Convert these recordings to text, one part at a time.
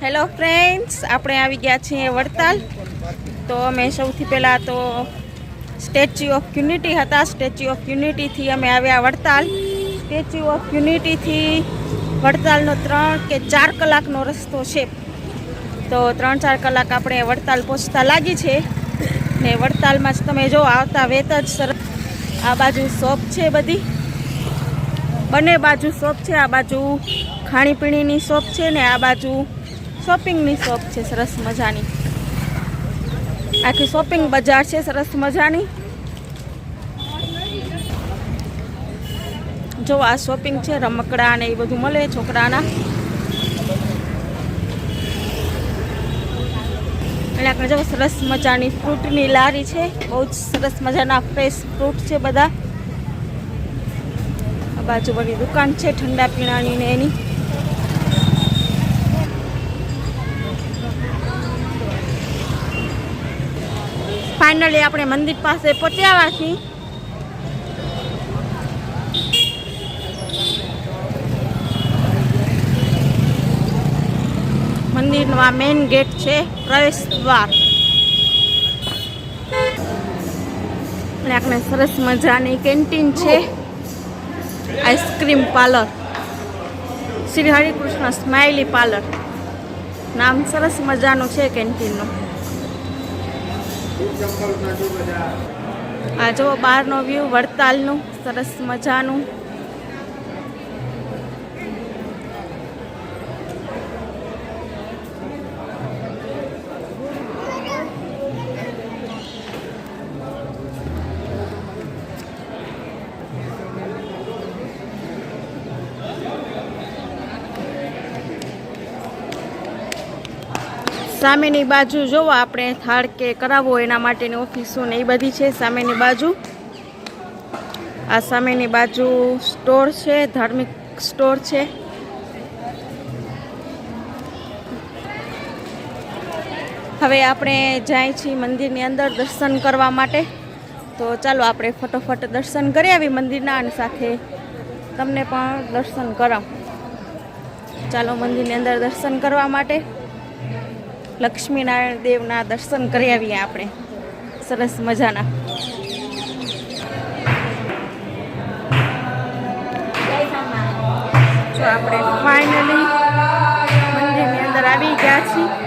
Hello friends આપણે આવી ગયા છીએ વડતાલ. તો અમે સૌથી પહેલાં તો સ્ટેચ્યુ ઓફ યુનિટી હતા. સ્ટેચ્યુ ઓફ યુનિટીથી અમે આવ્યા વડતાલ. સ્ટેચ્યુ ઓફ યુનિટીથી વડતાલનો ત્રણ કે ચાર કલાકનો રસ્તો છે. તો ત્રણ ચાર કલાક આપણે વડતાલ પહોંચતા લાગી છે. ને વડતાલમાં જ તમે જો આવતા વેત જ સરસ આ બાજુ શોપ છે બધી. બંને બાજુ શોપ છે. આ બાજુ ખાણીપીણીની શોપ છે ને આ બાજુ શોપિંગની શોપ છે, સરસ મજાની. આખી શોપિંગ બજાર છે, સરસ મજાની. જો આ શોપિંગ છે, રમકડા ને એ બધું મળે છોકરાના. અને આપણે જો સરસ મજાની ફ્રૂટની લારી છે, બહુ જ સરસ મજાના ફ્રેશ ફ્રૂટ છે બધા. બાજુ બધી દુકાન છે, ઠંડા પીણાની ને એની. ફાઇનલી આપણે મંદિર પાસે પહોંચ્યા છીએ. મંદિરનો આ મેઇન ગેટ છે પ્રવેશ દ્વાર. અને આપણે સરસ મજાની કેન્ટીન છે. Ice cream parlour Shri Harikrishna smiley parlour નામ સરસ મજાનું છે કેન્ટીનનું આ જો બહારનો વ્યૂ વડતાલનું સરસ મજાનું. સામેની બાજુ જોવો, આપણે થાળ કે કરાવવો એના માટેની ઓફિસો ને એ બધી છે સામેની બાજુ. આ સામેની બાજુ સ્ટોર છે, ધાર્મિક સ્ટોર છે. હવે આપણે જાય છીએ મંદિરની અંદર દર્શન કરવા માટે. તો ચાલો આપણે ફટોફટ દર્શન કરી આવી મંદિરના અને સાથે તમને પણ દર્શન કરાવ. ચાલો મંદિરની અંદર દર્શન કરવા માટે. લક્ષ્મીનારાયણ દેવના દર્શન કરી આવીએ આપણે. સરસ મજાના. આપણે ફાઇનલી મંદિરની અંદર આવી ગયા છીએ.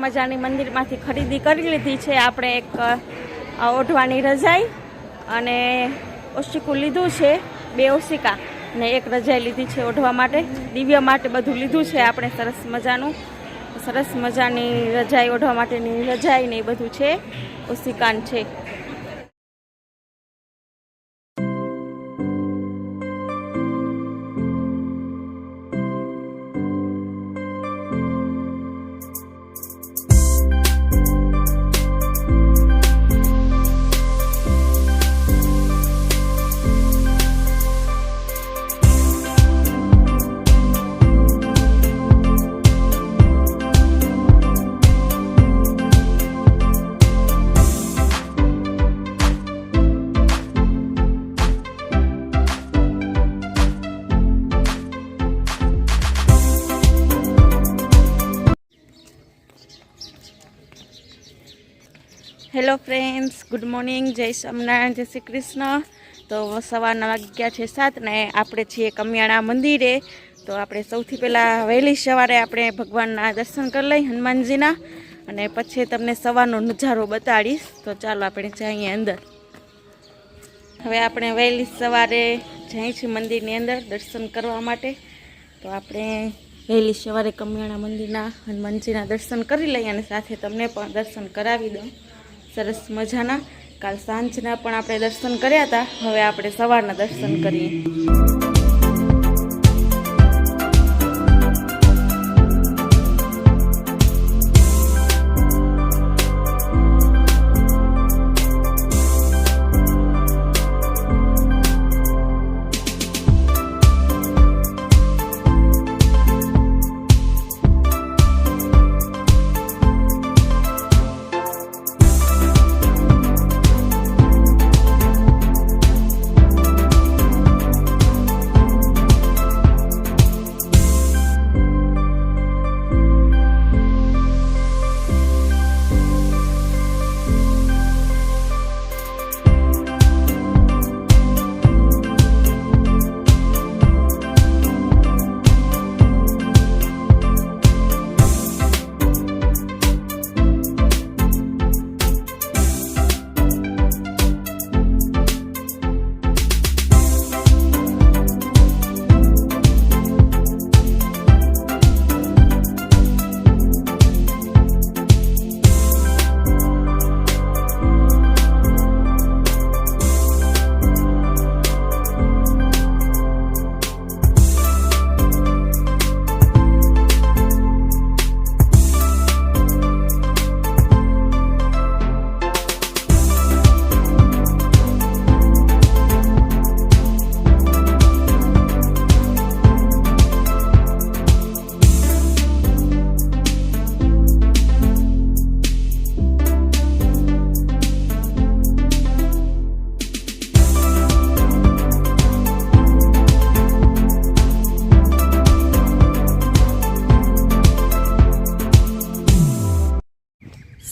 મજાની મંદિરમાંથી ખરીદી કરી લીધી છે. આપણે એક ઓઢવાની રજાઈ અને ઓશિકું લીધું છે, બે ઓશિકા ને એક રજાઈ લીધી છે ઓઢવા માટે. દિવ્ય માટે બધું લીધું છે. આપણે સરસ મજાનું, સરસ મજાની રજાઈ, ઓઢવા માટેની રજાઈ ને એ બધું છે. ઓશિકાન છે. હેલો ફ્રેન્ડ્સ ગુડ મોર્નિંગ જય સ્વામિનારાયણ જય શ્રી કૃષ્ણ તો સવારના વાગ્યા છે સાત ને આપણે છીએ કમિયાણા મંદિરે. તો આપણે સૌથી પહેલાં વહેલી સવારે આપણે ભગવાનના દર્શન કરી લઈ હનુમાનજીના અને પછી તમને સવારનો નજારો બતાડીશ. તો ચાલો આપણે જઈએ અંદર. હવે આપણે વહેલી સવારે જઈએ છીએ મંદિરની અંદર દર્શન કરવા માટે. તો આપણે વહેલી સવારે કમિયાણા મંદિરના હનુમાનજીના દર્શન કરી લઈએ અને સાથે તમને પણ દર્શન કરાવી દઉં. સરસ મજાના. કાલ સાંજના પણ આપણે દર્શન કર્યા હતા. હવે આપણે સવારના દર્શન કરીએ.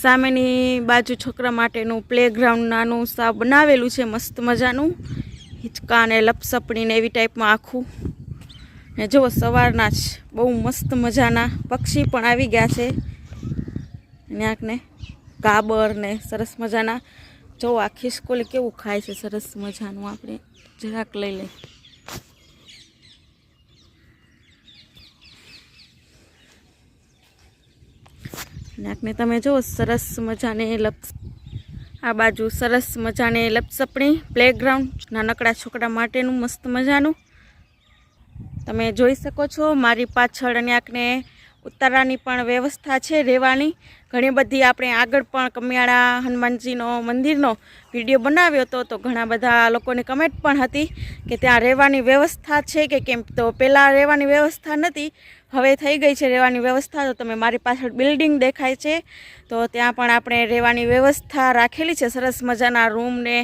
સામેની બાજુ છોકરા માટેનું પ્લેગ્રાઉન્ડ નાનું સા બનાવેલું છે, મસ્ત મજાનું. હિંચકા ને લપસપણીને એવી ટાઈપમાં આખું. ને જુઓ, સવારના જ બહુ મસ્ત મજાના પક્ષી પણ આવી ગયા છે. ક્યાંકને કાબર ને સરસ મજાના. જો આ સ્કૂલ કેવું ખાય છે, સરસ મજાનું. આપણે જરાક લઈ લઈ નાકને તમે જુઓ સરસ મજાને લપસ આ બાજુ સરસ મજાને લપસપણી પ્લેગ્રાઉન્ડ નાનકડા છોકરા માટેનું મસ્ત મજાનું. તમે જોઈ શકો છો, મારી પાછળ નાકને ઉતારાની પણ વ્યવસ્થા છે રહેવાની ઘણી બધી આપણે આગળ પણ કમિયાળા હનુમાનજીનો મંદિરનો વીડિયો બનાવ્યો હતો, તો ઘણા બધા લોકોની કમેન્ટ પણ હતી કે ત્યાં રહેવાની વ્યવસ્થા છે કે કેમ? તો પહેલાં રહેવાની વ્યવસ્થા નથી હવે થઈ ગઈ છે રહેવાની વ્યવસ્થા, તો તમે મારી પાછળ બિલ્ડિંગ દેખાય છે. તો ત્યાં પણ આપણે રહેવાની વ્યવસ્થા રાખેલી છે, સરસ મજાના રૂમ ને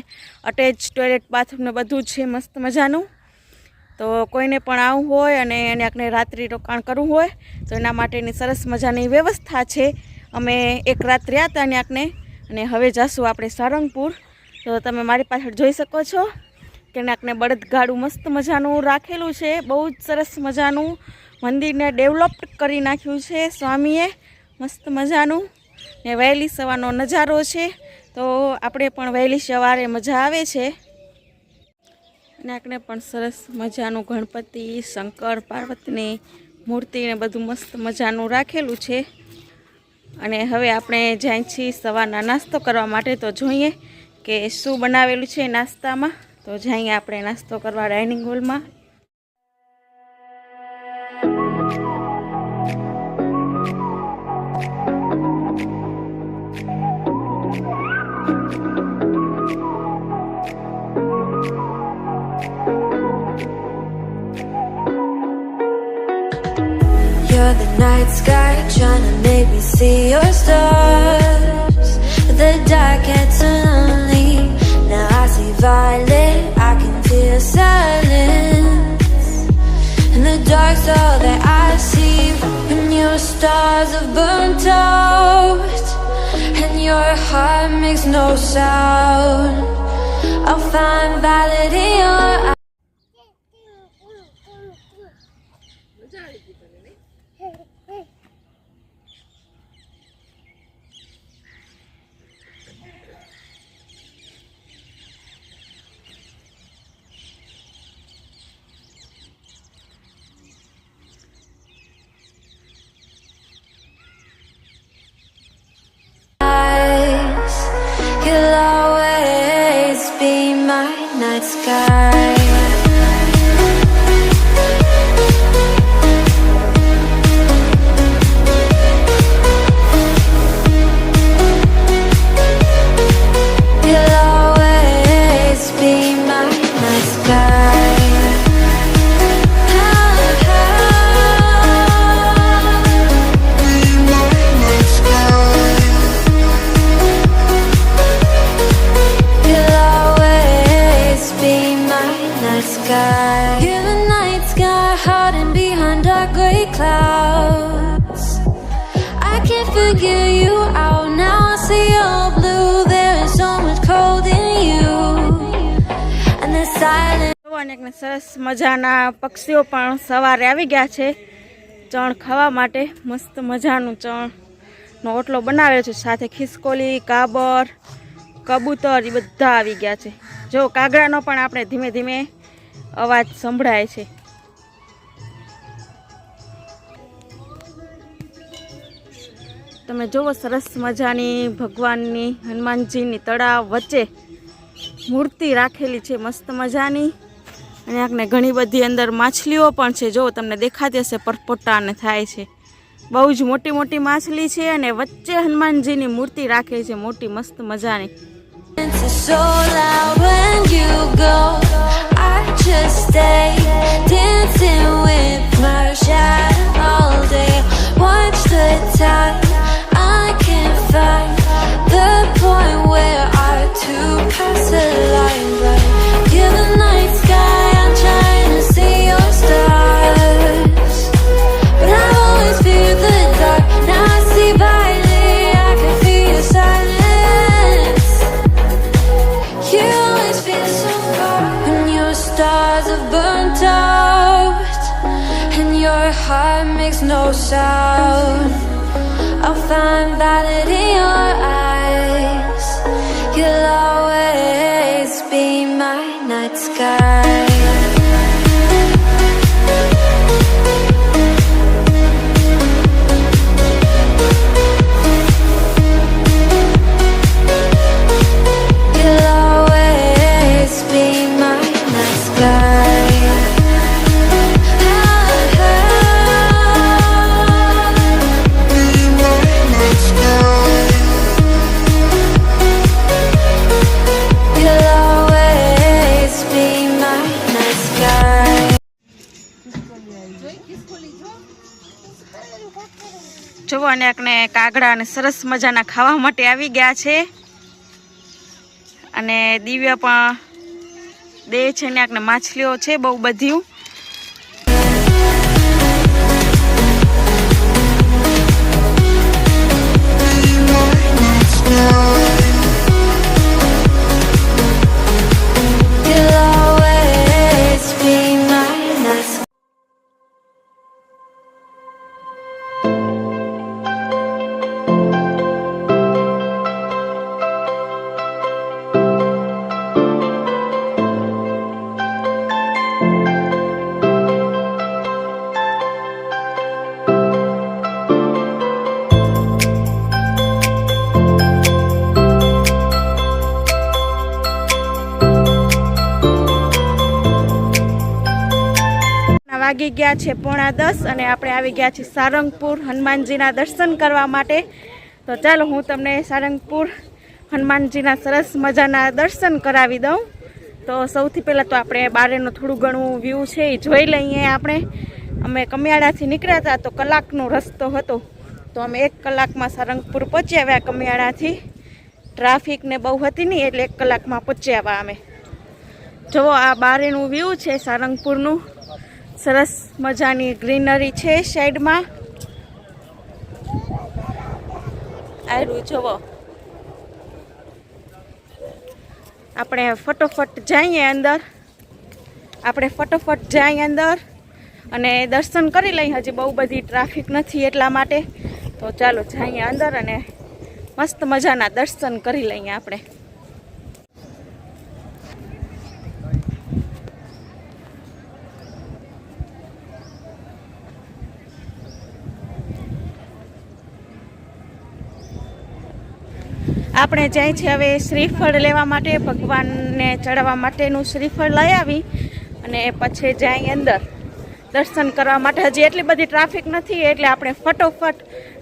અટેચ ટોયલેટ બાથરૂમને બધું છે, મસ્ત મજાનું. તો કોઈને પણ આવવું હોય અને એને આપણે રાત્રિ રોકાણ કરવું હોય, તો એના માટેની સરસ મજાની વ્યવસ્થા છે. અમે એક રાત રહ્યા હતા ત્યાંકને અને હવે જશું આપણે સારંગપુર. તો તમે મારી પાછળ જોઈ શકો છો કે નાકને બળદગાડું મસ્ત મજાનું રાખેલું છે, બહુ જ સરસ મજાનું મંદિરને ડેવલપ્ડ કરી નાખ્યું છે સ્વામીએ, મસ્ત મજાનું. ને વહેલી સવારનો નજારો છે, તો આપણે પણ વહેલી સવારે મજા આવે છે. આપણે પણ સરસ મજાનું ગણપતિ, શંકર, પાર્વતીની મૂર્તિને બધું મસ્ત મજાનું રાખેલું છે. અને હવે આપણે જાય છીએ સવારના નાસ્તો કરવા માટે. તો જોઈએ કે શું બનાવેલું છે નાસ્તામાં. તો જઈએ આપણે નાસ્તો કરવા ડાઇનિંગ હોલમાં. You're the night sky. See your stars. The dark gets lonely. Now I see violet, I can feel silence. And the dark's all that I see. When your stars have burnt out, and your heart makes no sound. I'll find valid in your sky. Figure you out. Now. I see. અને સરસ મજાના પક્ષીઓ પણ સવારે આવી ગયા છે ચણ ખાવા માટે. મસ્ત મજાનું ચણનો ઓટલો બનાવ્યો છે. સાથે ખિસકોલી, કાબર, કબૂતર એ બધા આવી ગયા છે. જો કાગડાનો પણ આપણે ધીમે ધીમે અવાજ સંભળાય છે. તમે જુઓ સરસ મજાની ભગવાનની, હનુમાનજીની તળાવ વચ્ચે મૂર્તિ રાખેલી છે, મસ્ત મજાની અને આંકને ઘણી બધી અંદર માછલીઓ પણ છે જો તમને દેખાતી હશે પરપોટા અને થાય છે બહુ જ મોટી મોટી માછલી છે અને વચ્ચે હનુમાનજીની મૂર્તિ રાખે છે, મોટી મસ્ત મજાની dancing with my shadow all day. Watch time. find the point where I to pass the line, but given. Sky. જુઓ અને કાગડા અને સરસ મજાના ખાવા માટે આવી ગયા છે અને દિવ્ય પણ દે છે ને આકને માછલીઓ છે બહુ બધી You'll ગયા છે પોણા દસ અને આપણે આવી ગયા છીએ સારંગપુર હનુમાનજીના દર્શન કરવા માટે. તો ચાલો હું તમને સારંગપુર હનુમાનજીના સરસ મજાના દર્શન કરાવી દઉં. તો સૌથી પહેલાં તો આપણે બારેનું થોડું ઘણું વ્યૂ છે એ જોઈ લઈએ આપણે. અમે કમિયાળાથી નીકળ્યા હતા તો કલાકનો રસ્તો હતો. તો અમે એક કલાકમાં સારંગપુર પહોંચી આવ્યા કમિયાળાથી ટ્રાફિકને બહુ હતી નહીં એટલે એક કલાકમાં પહોંચી આવ્યા અમે. જુઓ આ બારેનું વ્યૂ છે સારંગપુરનું. સરસ મજાની ગ્રીનરી છે સાઈડમાં આયરું જુઓ. આપણે ફટોફટ જઈએ અંદર. આપણે ફટોફટ જઈએ અંદર અને દર્શન કરી લઈએ. હજી બહુ બધી ટ્રાફિક નથી એટલા માટે. તો ચાલો જઈએ અંદર અને મસ્ત મજાના દર્શન કરી લઈએ આપણે. આપણે જાય છે હવે શ્રીફળ લેવા માટે, ભગવાનને ચડાવવા માટેનું શ્રીફળ લઈ આવી અને પછી જાય અંદર દર્શન કરવા માટે. હજી એટલી બધી ટ્રાફિક નથી, એટલે આપણે ફટોફટ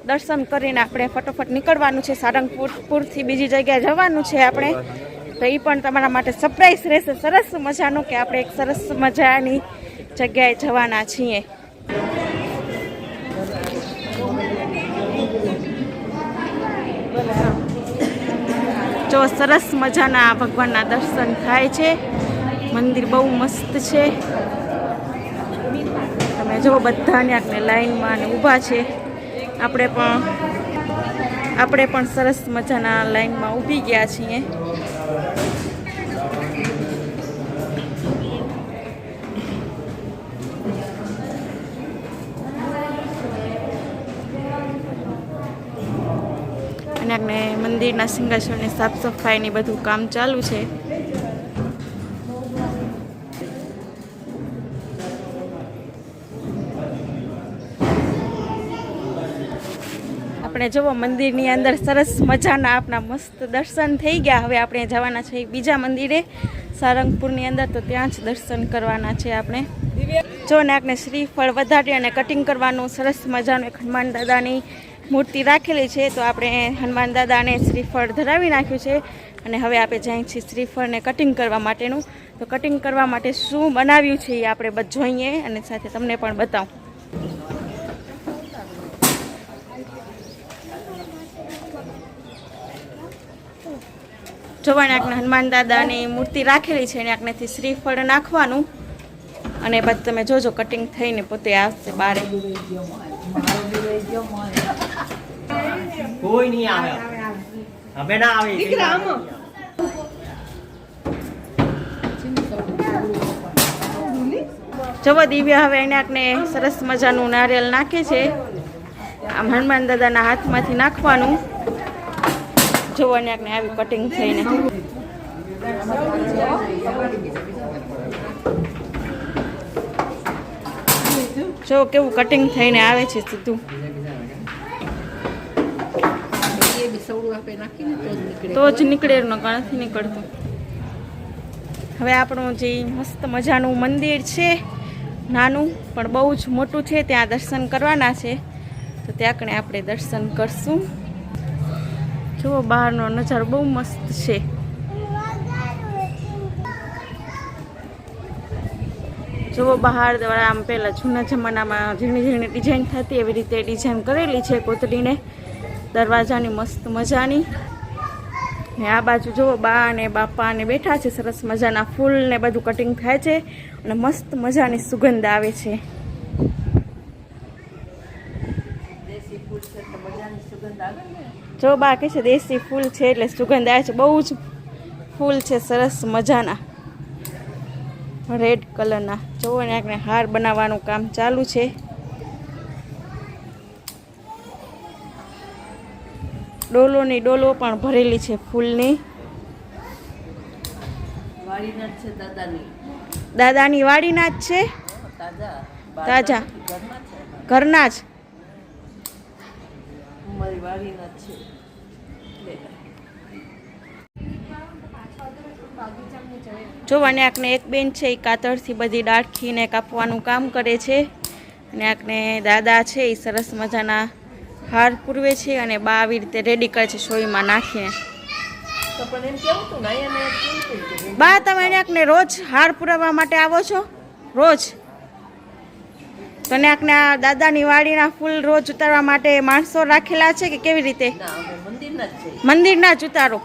દર્શન કરીને આપણે ફટોફટ નીકળવાનું છે. સારંગપુરથી બીજી જગ્યાએ જવાનું છે આપણે. તો એ પણ તમારા માટે સરપ્રાઈઝ રહેશે. સરસ મજાનું કે આપણે એક સરસ મજાની જગ્યાએ જવાના છીએ. જો સરસ મજાના ભગવાનના દર્શન થાય છે. મંદિર બહુ મસ્ત છે. તમે જો બધા ત્યાં લાઈનમાં ઊભા છે. આપણે પણ આપણે પણ સરસ મજાના લાઈનમાં ઊભી ગયા છીએ. અને આપણે મંદિરના સિંહાસનની સાફ સફાઈની બધું કામ ચાલુ છે. આપણે જુઓ, મંદિરની અંદર સરસ મજાના આપણા મસ્ત દર્શન થઈ ગયા. હવે આપણે જવાના છે બીજા મંદિરે. સારંગપુરની અંદર તો ત્યાં જ દર્શન કરવાના છે આપણે. જો ને આપણે શ્રીફળ વધારી અને કટિંગ કરવાનું સરસ મજાનું હનુમાન દાદાની મૂર્તિ રાખેલી છે, તો આપણે હનુમાન દાદાને શ્રીફળ ધરાવી નાખ્યું છે અને હવે આપણે જઈએ છીએ શ્રીફળને કટિંગ કરવા માટેનું. તો કટિંગ કરવા માટે શું બનાવ્યું છે એ આપણે બધું જોઈએ અને સાથે તમને પણ બતાવું. આપણે હનુમાન દાદાની મૂર્તિ રાખેલી છે, એને આપણેથી શ્રીફળ નાખવાનું. અને પછી તમે જોજો કટિંગ થઈને પોતે આવશે બારે. કોઈ નહીં આવે. હવે ના આવે. જવો દિવ્ય હવે એને સરસ મજાનું નારિયેલ નાખે છે. આમ હનુમાન દાદાના હાથમાંથી નાખવાનું. જોવાને આપણે આવી કટિંગ થઈને. જો કેવું કટિંગ થઈને આવે છે સીધું. તો જ નીકળે નકર નથી નીકળતું. હવે આપણું જે મસ્ત મજાનું મંદિર છે, નાનું, પણ બહુ જ મોટું છે, ત્યાં દર્શન કરવાના છે. તો ત્યાં કણે આપણે દર્શન કરશું. જુઓ, બહારનો નજારો બહુ મસ્ત છે. જુઓ, બહાર દ્વારા આમ પહેલાં જૂના જમાનામાં ઝીણી ઝીણી ડિઝાઇન થતી, એવી રીતે ડિઝાઇન કરેલી છે કોતરીને. દરવાજાની મસ્ત મજાની. ને આ બાજુ જુઓ બા અને બાપા ને બેઠા છે સરસ મજાના ફૂલ ને બધું કટિંગ થાય છે અને મસ્ત મજાની સુગંધ આવે છે. જો બા કે છે દેશી ફૂલ છે એટલે સુગંધ આવે છે. બહુ જ ફૂલ છે સરસ મજાના. રેડ કલરના જુઓ ને હાર બનાવવાનું કામ ચાલુ છે. ડોલોની ડોલો પણ ભરેલી છે ફૂલની. દાદાની. વાડીના જ છે? તાજા. ઘરના જ? જો. જોવાને આકને એક બેન છે એ કાતરથી બધી ડાળખીને કાપવાનું કામ કરે છે. અને આકને દાદા છે એ સરસ મજાના હાર પૂરવે છે અને બા આવી રીતે રેડી કરે છે સોયમાં નાખીને. તો તું ને ને તું કે બા તમે ને રોજ હાર પુરાવવા માટે આવો છો? રોજ? તને આકને આ દાદાની વાડીના ફૂલ રોજ ઉતારવા માટે માણસો રાખેલા છે કે કેવી રીતે? મંદિરના જ ઉતારો.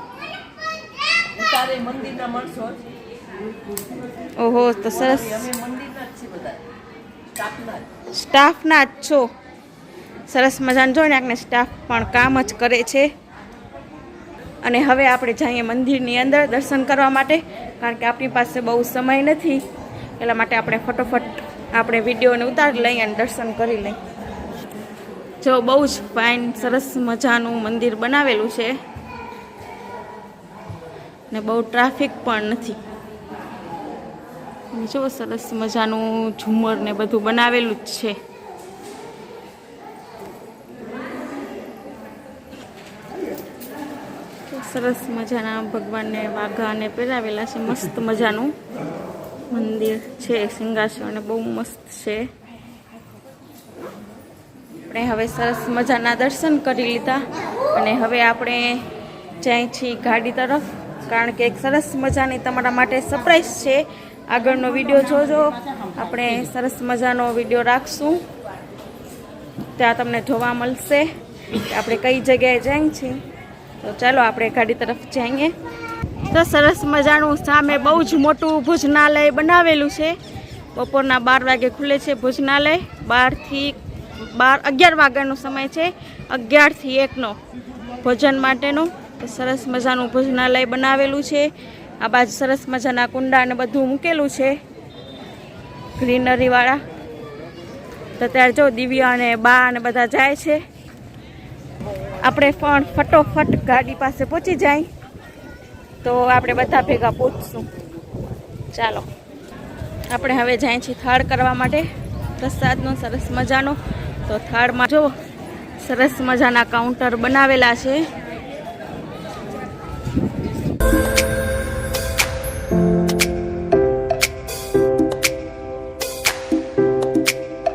ઓહો તો સરસ. સ્ટાફના જ છો. સરસ મજાનું જોઈને આપણે સ્ટાફ પણ કામ જ કરે છે. અને હવે આપણે જઈએ મંદિરની અંદર દર્શન કરવા માટે, કારણ કે આપણી પાસે બહુ સમય નથી. એટલા માટે આપણે ફટોફટ આપણે વિડીયોને ઉતારી લઈએ અને દર્શન કરી લઈએ. જો બહુ જ ફાઇન સરસ મજાનું મંદિર બનાવેલું છે. ને બહુ ટ્રાફિક પણ નથી. જો સરસ મજાનું ઝુમર ને બધું બનાવેલું જ છે તો તો સરસ મજાના ભગવાનને વાઘાને પહેરાવેલા છે, મસ્ત મજાનું મંદિર છે અને બહુ મસ્ત છે. આપણે હવે સરસ મજાના દર્શન કરી લીધા અને હવે આપણે જાય છીએ ગાડી તરફ, કારણ કે એક સરસ મજાની તમારા માટે સરપ્રાઈઝ છે. આગળનો વીડિયો જોજો. આપણે સરસ મજાનો વીડિયો રાખશું. ત્યાં તમને જોવા મળશે. આપણે કઈ જગ્યાએ જાય છીએ? તો ચાલો આપણે ગાડી તરફ જઈએ. તો સરસ મજાનું સામે બહુ જ મોટું ભોજનાલય બનાવેલું છે. બપોરના બાર વાગે ખુલે છે ભોજનાલય. બારથી બાર, અગિયાર વાગ્યાનો સમય છે. અગિયારથી એકનો ભોજન માટેનો. તો સરસ મજાનું ભોજનાલય બનાવેલું છે. આ બાજુ સરસ મજાના કુંડા ને બધું મૂકેલું છે. ગ્રીનરીવાળા. તો ત્યારે જો દિવ્યા અને બા અને બધા જાય છે. આપણે પણ ફટોફટ ગાડી પાસે પહોંચી જાય. તો આપણે બધા ભેગા પહોંચશું. ચાલો. આપણે હવે જાય છીએ થાળ કરવા માટે. પ્રસાદનો સરસ મજાનો. તો થાળમાં જો સરસ મજાના કાઉન્ટર બનાવેલા છે.